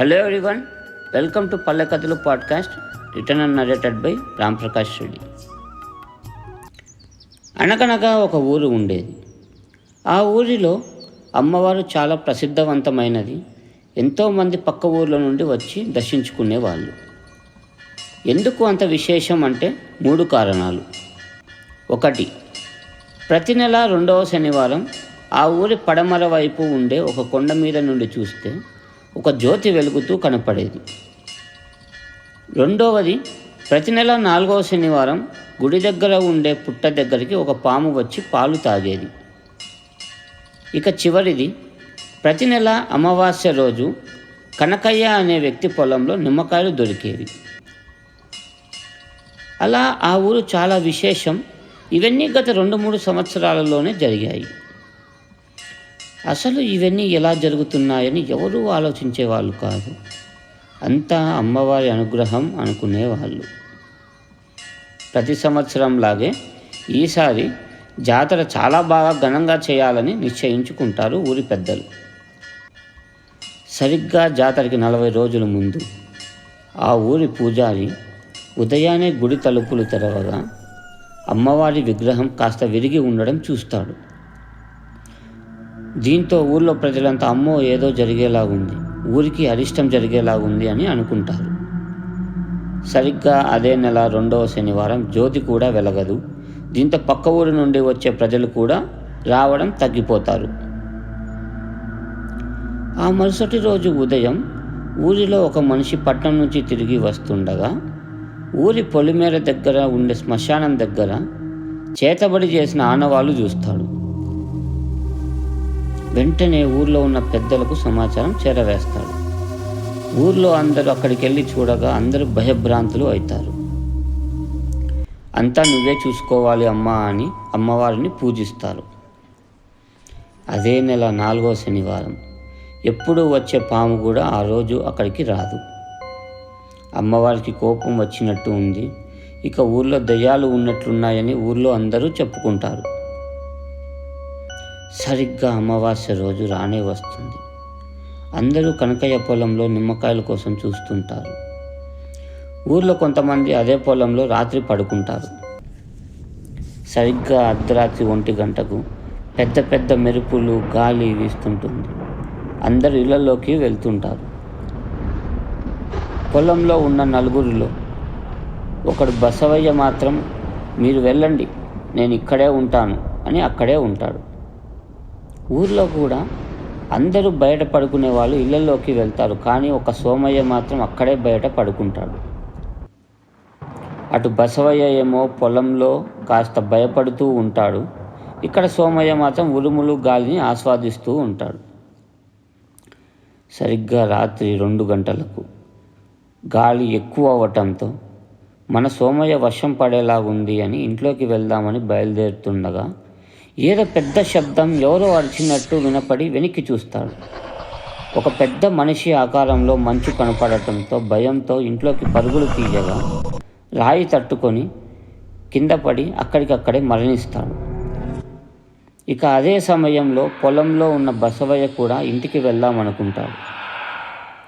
Hello everyone welcome to Palle Kathalu podcast return and narrated by Ramprakash Reddy అనగనగా ఒక ఊరు ఉండేది. ఆ ఊరిలో అమ్మవారు చాలా ప్రసిద్ధవంతమైనది. ఎంతోమంది పక్క ఊర్ల నుండి వచ్చి దర్శించుకునేవాళ్ళు. ఎందుకు అంత విశేషం అంటే మూడు కారణాలు. ఒకటి ప్రతి నెల రెండవ శనివారం ఆ ఊరి పడమర వైపు ఉండే ఒక కొండ మీద నుండి చూస్తే ఒక జ్యోతి వెలుగుతూ కనపడేది. రెండవది ప్రతి నెల నాలుగవ శనివారం గుడి దగ్గర ఉండే పుట్ట దగ్గరికి ఒక పాము వచ్చి పాలు తాగేది. ఇక చివరిది ప్రతి నెల అమావాస్య రోజు కనకయ్య అనే వ్యక్తి పొలంలో నిమ్మకాయలు దొరికేవి. అలా ఆ ఊరు చాలా విశేషం. ఇవన్నీ గత రెండు మూడు సంవత్సరాలలోనే జరిగాయి. అసలు ఇవన్నీ ఎలా జరుగుతున్నాయని ఎవరూ ఆలోచించేవాళ్ళు కాదు. అంతా అమ్మవారి అనుగ్రహం అనుకునేవాళ్ళు. ప్రతి సంవత్సరం లాగే ఈసారి జాతర చాలా బాగా ఘనంగా చేయాలని నిశ్చయించుకుంటారు ఊరి పెద్దలు. సరిగ్గా జాతరకి నలభై రోజుల ముందు ఆ ఊరి పూజారి ఉదయాన్నే గుడి తలుపులు తెరవగా అమ్మవారి విగ్రహం కాస్త విరిగి ఉండడం చూస్తాడు. దీంతో ఊర్లో ప్రజలంతా అమ్మో ఏదో జరిగేలా ఉంది ఊరికి అరిష్టం జరిగేలా ఉంది అని అనుకుంటారు. సరిగ్గా అదే నెల రెండవ శనివారం జ్యోతి కూడా వెలగదు. దీంతో పక్క ఊరి నుండి వచ్చే ప్రజలు కూడా రావడం తగ్గిపోతారు. ఆ మరుసటి రోజు ఉదయం ఊరిలో ఒక మనిషి పట్నం నుంచి తిరిగి వస్తుండగా ఊరి పొలిమేర దగ్గర ఉండే శ్మశానం దగ్గర చేతబడి చేసిన ఆనవాళ్ళు చూస్తాడు. వెంటనే ఊర్లో ఉన్న పెద్దలకు సమాచారం చేరవేస్తాడు. ఊర్లో అందరూ అక్కడికి వెళ్ళి చూడగా అందరూ భయభ్రాంతులు అవుతారు. అంతా నువ్వే చూసుకోవాలి అమ్మా అని అమ్మవారిని పూజిస్తారు. అదే నెల నాలుగో శనివారం. ఎప్పుడూ వచ్చే పాము కూడా ఆ రోజు అక్కడికి రాదు. అమ్మవారికి కోపం వచ్చినట్టు ఉంది. ఇక ఊర్లో దయ్యాలు ఉన్నట్లున్నాయని ఊర్లో అందరూ చెప్పుకుంటారు. సరిగ్గా అమావాస్య రోజు రానే వస్తుంది. అందరూ కనకయ్య పొలంలో నిమ్మకాయల కోసం చూస్తుంటారు. ఊర్లో కొంతమంది అదే పొలంలో రాత్రి పడుకుంటారు. సరిగ్గా అర్ధరాత్రి ఒంటి గంటకు పెద్ద పెద్ద మెరుపులు గాలి వీస్తుంటుంది. అందరు ఇళ్ళలోకి వెళ్తుంటారు. పొలంలో ఉన్న నలుగురిలో ఒకడు బసవయ్య మాత్రం మీరు వెళ్ళండి నేను ఇక్కడే ఉంటాను అని అక్కడే ఉంటాడు. ఊర్లో కూడా అందరూ బయట పడుకునే వాళ్ళు ఇళ్ళలోకి వెళ్తారు కానీ ఒక సోమయ్య మాత్రం అక్కడే బయట పడుకుంటాడు. అటు బసవయ్య ఏమో పొలంలో కాస్త భయపడుతూ ఉంటాడు. ఇక్కడ సోమయ్య మాత్రం ఉరుములు గాలిని ఆస్వాదిస్తూ ఉంటాడు. సరిగ్గా రాత్రి రెండు గంటలకు. గాలి ఎక్కువ అవ్వటంతో మన సోమయ్య వర్షం పడేలా ఉంది అని ఇంట్లోకి వెళ్దామని బయలుదేరుతుండగా ఏదో పెద్ద శబ్దం ఎవరో అరిచినట్టు వినపడి వెనక్కి చూస్తాడు. ఒక పెద్ద మనిషి ఆకారంలో మంచు కనపడటంతో భయంతో ఇంట్లోకి పరుగులు తీయగా రాయి తట్టుకొని కింద పడి అక్కడికక్కడే మరణిస్తాడు. ఇక అదే సమయంలో పొలంలో ఉన్న బసవయ్య కూడా ఇంటికి వెళ్దామనుకుంటాడు.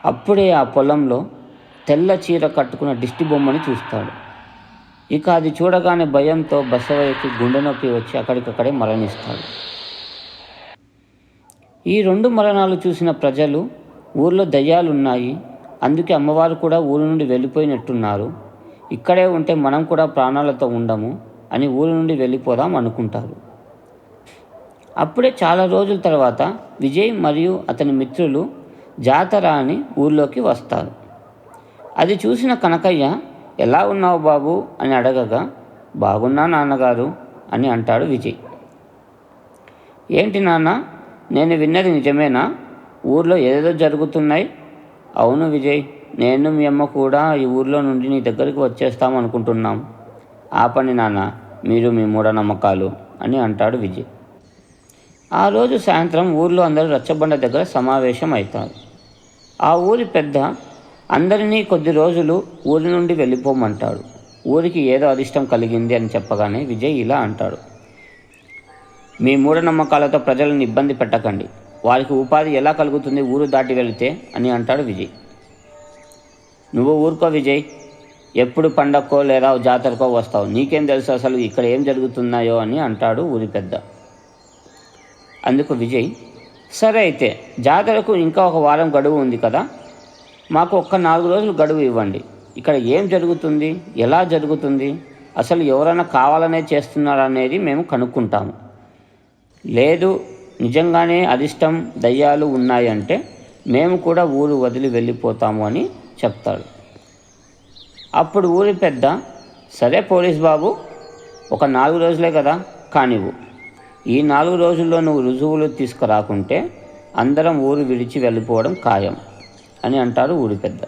అప్పుడే ఆ పొలంలో తెల్ల చీర కట్టుకున్న దిష్టి బొమ్మని చూస్తాడు. ఇక అది చూడగానే భయంతో బసవయ్యకి గుండె నొప్పి వచ్చి అక్కడికక్కడే మరణిస్తాడు. ఈ రెండు మరణాలు చూసిన ప్రజలు ఊర్లో దయ్యాలున్నాయి అందుకే అమ్మవారు కూడా ఊరి నుండి వెళ్ళిపోయినట్టున్నారు. ఇక్కడే ఉంటే మనం కూడా ప్రాణాలతో ఉండము అని ఊరి నుండి వెళ్ళిపోదాం అనుకుంటారు. అప్పుడే చాలా రోజుల తర్వాత విజయ్ మరియు అతని మిత్రులు జాతర అని ఊర్లోకి వస్తారు. అది చూసిన కనకయ్య ఎలా ఉన్నావు బాబు అని అడగగా బాగున్నా నాన్నగారు అని అంటాడు విజయ్. ఏంటి నాన్న నేను విన్నది నిజమేనా? ఊర్లో ఏదేదో జరుగుతున్నాయి. అవును విజయ్ నేను మీ అమ్మ కూడా ఈ ఊర్లో నుండి నీ దగ్గరికి వచ్చేస్తాం అనుకుంటున్నాం. ఆ పని నాన్న మీరు మీ మూఢనమ్మకాలు అని అంటాడు విజయ్. ఆ రోజు సాయంత్రం ఊర్లో అందరూ రచ్చబండ దగ్గర సమావేశం అవుతారు ఆ ఊరి పెద్ద అందరినీ కొద్ది రోజులు ఊరి నుండి వెళ్ళిపోమంటాడు. ఊరికి ఏదో అరిష్టం కలిగింది అని చెప్పగానే విజయ్ ఇలా అంటాడు. మీ మూఢనమ్మకాలతో ప్రజలను ఇబ్బంది పెట్టకండి. వారికి ఉపాధి ఎలా కలుగుతుంది ఊరు దాటి వెళితే అని అంటాడు విజయ్. నువ్వు ఊరుకో విజయ్. ఎప్పుడు పండక్కో లేదా జాతరకో వస్తావు. నీకేం తెలుసు అసలు ఇక్కడ ఏం జరుగుతున్నాయో అని అంటాడు ఊరి పెద్ద. అందుకు విజయ్ సరే అయితే జాతరకు ఇంకా ఒక వారం గడువు ఉంది కదా. మాకు ఒక్క నాలుగు రోజులు గడువు ఇవ్వండి. ఇక్కడ ఏం జరుగుతుంది? ఎలా జరుగుతుంది? అసలు ఎవరైనా కావాలనే చేస్తున్నారా అనేది మేము కనుక్కుంటాము. లేదు నిజంగానే అరిష్టం దయ్యాలు ఉన్నాయంటే మేము కూడా ఊరు వదిలి వెళ్ళిపోతాము అని చెప్తాడు. అప్పుడు ఊరి పెద్ద సరే పోలీస్ బాబు ఒక నాలుగు రోజులే కదా కానివ్వు. ఈ నాలుగు రోజుల్లో నువ్వు రుజువులు తీసుకురాకుంటే అందరం ఊరు విడిచి వెళ్ళిపోవడం ఖాయం. అని అంటారు ఊరి పెద్ద.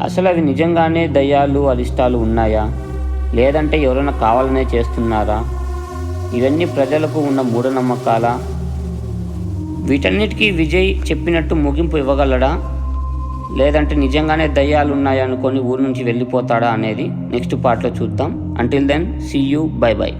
అసలు అవి నిజంగానే దయ్యాలు అరిష్టాలు ఉన్నాయా? లేదంటే ఎవరైనా కావాలనే చేస్తున్నారా? ఇవన్నీ ప్రజలకు ఉన్న మూఢనమ్మకాలా? వీటన్నిటికీ విజయ్ చెప్పినట్టు ముగింపు ఇవ్వగలడా? లేదంటే నిజంగానే దయ్యాలు ఉన్నాయా అనుకొని ఊరి నుంచి వెళ్ళిపోతాడా అనేది నెక్స్ట్ పార్ట్లో చూద్దాం. Until then see you bye bye